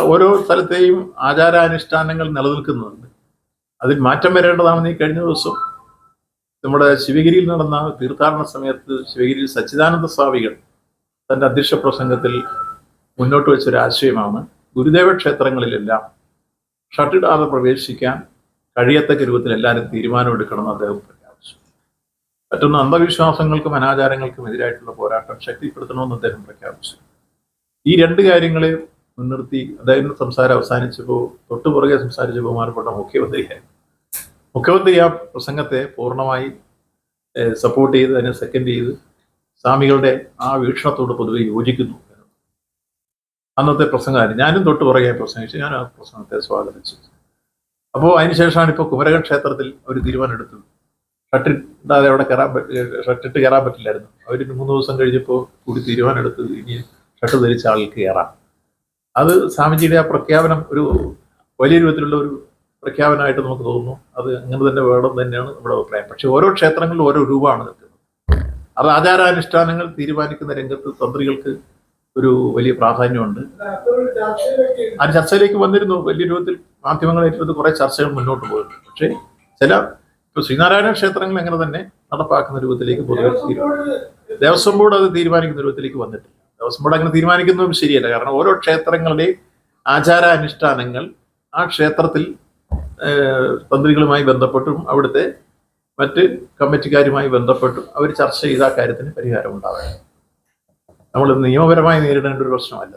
ഓരോ സ്ഥലത്തെയും ആചാരാനുഷ്ഠാനങ്ങൾ നിലനിൽക്കുന്നുണ്ട്. അതിൽ മാറ്റം വരേണ്ടതാണെന്ന് ഈ കഴിഞ്ഞ ദിവസം. നമ്മുടെ ശിവഗിരിയിൽ നടന്ന തീർത്ഥാടന സമയത്ത് ശിവഗിരിയിൽ സച്ചിദാനന്ദ സ്വാമികൾ തന്റെ അധ്യക്ഷ പ്രസംഗത്തിൽ മുന്നോട്ട് വെച്ചൊരു ആശയമാണ്. ഗുരുദേവ ക്ഷേത്രങ്ങളിലെല്ലാം ഷട്ടിടാതെ പ്രവേശിക്കാൻ കഴിയത്തക്ക രൂപത്തിൽ എല്ലാവരും തീരുമാനമെടുക്കണമെന്ന് അദ്ദേഹം പ്രഖ്യാപിച്ചു. മറ്റൊന്ന് അന്ധവിശ്വാസങ്ങൾക്കും അനാചാരങ്ങൾക്കും എതിരായിട്ടുള്ള പോരാട്ടം ശക്തിപ്പെടുത്തണമെന്ന് അദ്ദേഹം പ്രഖ്യാപിച്ചു. ഈ രണ്ട് കാര്യങ്ങളെ മുൻനിർത്തി അദ്ദേഹം സംസാരം അവസാനിച്ചപ്പോൾ തൊട്ടു പുറകെ സംസാരിച്ച ബഹുമാനപ്പെട്ട മുഖ്യമന്ത്രിയായിരുന്നു മുഖ്യമന്ത്രി ആ പ്രസംഗത്തെ പൂർണമായി സപ്പോർട്ട് ചെയ്ത് അതിനെ സെക്കൻഡ് ചെയ്ത് സ്വാമികളുടെ ആ വീക്ഷണത്തോട് പൊതുവെ യോജിക്കുന്നു. അന്നത്തെ പ്രസംഗമായിരുന്നു. ഞാനും തൊട്ട് പുറകെ പ്രസംഗിച്ചു. ഞാൻ ആ പ്രസംഗത്തെ സ്വാഗതിച്ചു. അപ്പോൾ അതിനുശേഷമാണ് ഇപ്പോൾ കുമരകൻ ക്ഷേത്രത്തിൽ ഒരു തീരുമാനം എടുത്തത്. ഷട്ടിട്ടാതെ അവിടെ കയറാൻ ഷട്ടിട്ട് കയറാൻ പറ്റില്ലായിരുന്നു. അവർ മൂന്ന് ദിവസം കഴിഞ്ഞപ്പോൾ കൂടി തീരുമാനം എടുത്തത് ഇനി ഷട്ട് ധരിച്ച ആൾക്ക് കയറാം. അത് സ്വാമിജിയുടെ ആ പ്രഖ്യാപനം ഒരു വലിയ രൂപത്തിലുള്ള ഒരു പ്രഖ്യാപനമായിട്ട് നമുക്ക് തോന്നുന്നു. അത് അങ്ങനെ തന്നെ വേണം തന്നെയാണ് നമ്മുടെ അഭിപ്രായം. പക്ഷെ ഓരോ ക്ഷേത്രങ്ങളിലും ഓരോ രൂപമാണ് നിൽക്കുന്നത്. അത് ആചാരാനുഷ്ഠാനങ്ങൾ തീരുമാനിക്കുന്ന രംഗത്ത് തന്ത്രികൾക്ക് ഒരു വലിയ പ്രാധാന്യമുണ്ട്. ആ ചർച്ചയിലേക്ക് വന്നിരുന്നു. വലിയ രൂപത്തിൽ മാധ്യമങ്ങൾ ഏറ്റെടുത്ത് കുറെ ചർച്ചകൾ മുന്നോട്ട് പോയിട്ടുണ്ട്. പക്ഷേ ചില ഇപ്പൊ ശ്രീനാരായണ ക്ഷേത്രങ്ങൾ എങ്ങനെ തന്നെ നടപ്പാക്കുന്ന രൂപത്തിലേക്ക് പൊതുവെ ദേവസ്വം ബോർഡ് അത് തീരുമാനിക്കുന്ന രൂപത്തിലേക്ക് വന്നിട്ടില്ല. ദേവസ്വം ബോർഡ് അങ്ങനെ തീരുമാനിക്കുന്നതും ശരിയല്ല. കാരണം ഓരോ ക്ഷേത്രങ്ങളുടെയും ആചാരാനുഷ്ഠാനങ്ങൾ ആ ക്ഷേത്രത്തിൽ തന്ത്രികളുമായി ബന്ധപ്പെട്ടും അവിടുത്തെ മറ്റ് കമ്മിറ്റിക്കാരുമായി ബന്ധപ്പെട്ടും അവർ ചർച്ച ചെയ്ത കാര്യത്തിന് പരിഹാരം ഉണ്ടാവുക നമ്മൾ നിയമപരമായി നേരിടേണ്ട ഒരു പ്രശ്നമല്ല.